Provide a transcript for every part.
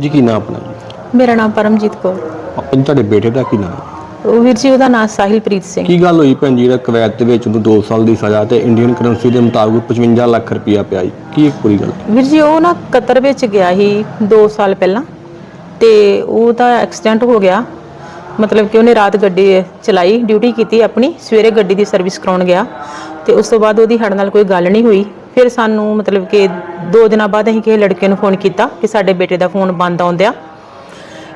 ਜੀ ਕੀ ਨਾਮ ਆਪਣਾ? ਮੇਰਾ ਨਾਮ ਪਰਮਜੀਤ ਕੌਰ। ਆਪਾਂ ਜੀ ਤੁਹਾਡੇ ਬੇਟੇ ਦਾ ਕੀ ਨਾਮ? ਉਹ ਵੀਰ ਜੀ ਉਹਦਾ ਨਾਮ ਸਾਹਿਲਪ੍ਰੀਤ ਸਿੰਘ। ਕੀ ਗੱਲ ਹੋਈ ਭੈਣ ਜੀ ਜਿਹੜਾ ਕਵੈਤ ਦੇ ਵਿੱਚ ਉਹਨੂੰ 2 ਸਾਲ ਦੀ ਸਜ਼ਾ ਤੇ ਇੰਡੀਅਨ ਕਰੰਸੀ ਦੇ ਮੁਤਾਬਕ 55 ਲੱਖ ਰੁਪਇਆ ਪਿਆ ਜੀ? ਕੀ ਇਹ ਪੂਰੀ ਗੱਲ? ਵੀਰ ਜੀ ਉਹ ਨਾ ਕਤਰ ਵਿੱਚ ਗਿਆ ਸੀ 2 ਸਾਲ ਪਹਿਲਾਂ ਤੇ ਉਹਦਾ ਐਕਸੀਡੈਂਟ ਹੋ ਗਿਆ। ਮਤਲਬ ਕਿ ਉਹਨੇ ਰਾਤ ਗੱਡੀ ਚਲਾਈ ਡਿਊਟੀ ਕੀਤੀ ਆਪਣੀ ਸਵੇਰੇ ਗੱਡੀ ਦੀ ਸਰਵਿਸ ਕਰਾਉਣ ਗਿਆ ਤੇ ਉਸ ਤੋਂ ਬਾਅਦ ਉਹਦੀ ਸਾਡੇ ਨਾਲ ਕੋਈ ਗੱਲ ਨਹੀਂ ਹੋਈ। ਫਿਰ ਸਾਨੂੰ ਮਤਲਬ ਕਿ 2 ਦਿਨਾਂ ਬਾਅਦ ਅਸੀਂ ਕਿਸੇ ਲੜਕੇ ਨੂੰ ਫੋਨ ਕੀਤਾ ਕਿ ਸਾਡੇ ਬੇਟੇ ਦਾ ਫੋਨ ਬੰਦ ਆਉਂਦਿਆ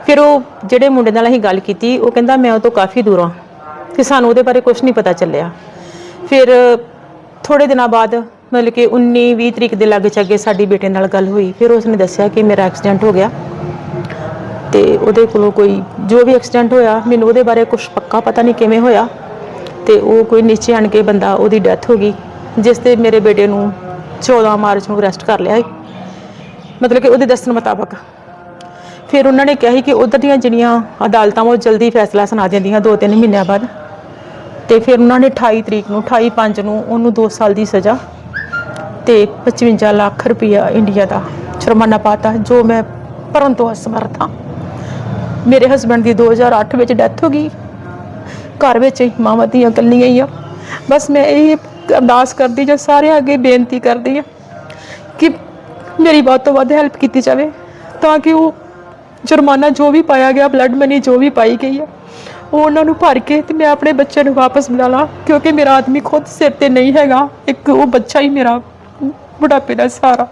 ਫਿਰ ਉਹ ਜਿਹੜੇ ਮੁੰਡੇ ਨਾਲ ਅਸੀਂ ਗੱਲ ਕੀਤੀ, ਉਹ ਕਹਿੰਦਾ ਮੈਂ ਉਹ ਤੋਂ ਕਾਫੀ ਦੂਰ ਹਾਂ ਤੇ ਸਾਨੂੰ ਉਹਦੇ ਬਾਰੇ ਕੁਝ ਨਹੀਂ ਪਤਾ ਚੱਲਿਆ। ਫਿਰ ਥੋੜੇ ਦਿਨਾਂ ਬਾਅਦ ਮਤਲਬ ਕਿ 19 20 ਤਰੀਕ ਦੇ ਲਾਗੇ ਚਾਗੇ ਸਾਡੀ ਬੇਟੇ ਨਾਲ ਗੱਲ ਹੋਈ, ਫਿਰ ਉਸਨੇ ਦੱਸਿਆ ਕਿ ਮੇਰਾ ਐਕਸੀਡੈਂਟ ਹੋ ਗਿਆ। ਤੇ ਉਹਦੇ ਕੋਲੋਂ ਕੋਈ ਜੋ ਵੀ ਐਕਸੀਡੈਂਟ ਹੋਇਆ, ਮੈਨੂੰ ਉਹਦੇ ਬਾਰੇ ਕੁਝ ਪੱਕਾ ਪਤਾ ਨਹੀਂ ਕਿਵੇਂ ਹੋਇਆ। ਤੇ ਉਹ ਕੋਈ ਨੀਚੇ ਆਣ ਕੇ ਬੰਦਾ ਉਹਦੀ ਡੈਥ ਹੋ ਗਈ, ਜਿਸ ਤੇ ਮੇਰੇ ਬੇਟੇ ਨੂੰ 14 ਮਾਰਚ ਨੂੰ ਅਰੈਸਟ ਕਰ ਲਿਆ ਸੀ। ਮਤਲਬ ਕਿ ਉਹਦੇ ਦੱਸਣ ਮੁਤਾਬਕ। ਫਿਰ ਉਹਨਾਂ ਨੇ ਕਿਹਾ ਸੀ ਕਿ ਉਧਰ ਦੀਆਂ ਜਿਹੜੀਆਂ ਅਦਾਲਤਾਂ ਉਹ ਜਲਦੀ ਫੈਸਲਾ ਸੁਣਾ ਦਿੰਦੀਆਂ 2-3 ਮਹੀਨਿਆਂ ਬਾਅਦ। ਤੇ ਫਿਰ ਉਹਨਾਂ ਨੇ 28 ਤਰੀਕ ਨੂੰ 28 5 ਨੂੰ ਉਹਨੂੰ 2 ਸਾਲ ਦੀ ਸਜ਼ਾ ਤੇ 55 ਲੱਖ ਰੁਪਇਆ ਇੰਡੀਆ ਦਾ ਜੁਰਮਾਨਾ ਪਾਤਾ ਜੋ ਮੈਂ ਭਰਨ ਤੋਂ ਅਸਮਰਥ ਹਾਂ। ਮੇਰੇ ਹਸਬੰਡ ਦੀ 2008 ਵਿੱਚ ਡੈਥ ਹੋ ਗਈ। ਘਰ ਵਿੱਚ ਹੀ ਮਾਵਾਂ ਧੀਆਂ ਇਕੱਲੀਆਂ ਹੀ ਆ। ਬਸ ਮੈਂ ਇਹ ਅਰਦਾਸ ਕਰਦੀ ਜਾਂ ਸਾਰਿਆਂ ਅੱਗੇ ਬੇਨਤੀ ਕਰਦੀ ਹਾਂ ਕਿ ਮੇਰੀ ਵੱਧ ਤੋਂ ਵੱਧ ਹੈਲਪ ਕੀਤੀ ਜਾਵੇ ਤਾਂ ਕਿ ਉਹ ਜੁਰਮਾਨਾ ਜੋ ਵੀ ਪਾਇਆ ਗਿਆ ਬਲੱਡ ਮਨੀ ਜੋ ਵੀ ਪਾਈ ਗਈ ਆ, ਉਹ ਉਹਨਾਂ ਨੂੰ ਭਰ ਕੇ ਤੇ ਮੈਂ ਆਪਣੇ ਬੱਚੇ ਨੂੰ ਵਾਪਸ ਬੁਲਾ ਲਾਂ, ਕਿਉਂਕਿ ਮੇਰਾ ਆਦਮੀ ਖੁਦ ਸਿਰ ਤੇ ਨਹੀਂ ਹੈਗਾ, ਇੱਕ ਉਹ ਬੱਚਾ ਹੀ ਮੇਰਾ ਬੁਢਾਪੇ ਦਾ ਸਹਾਰਾ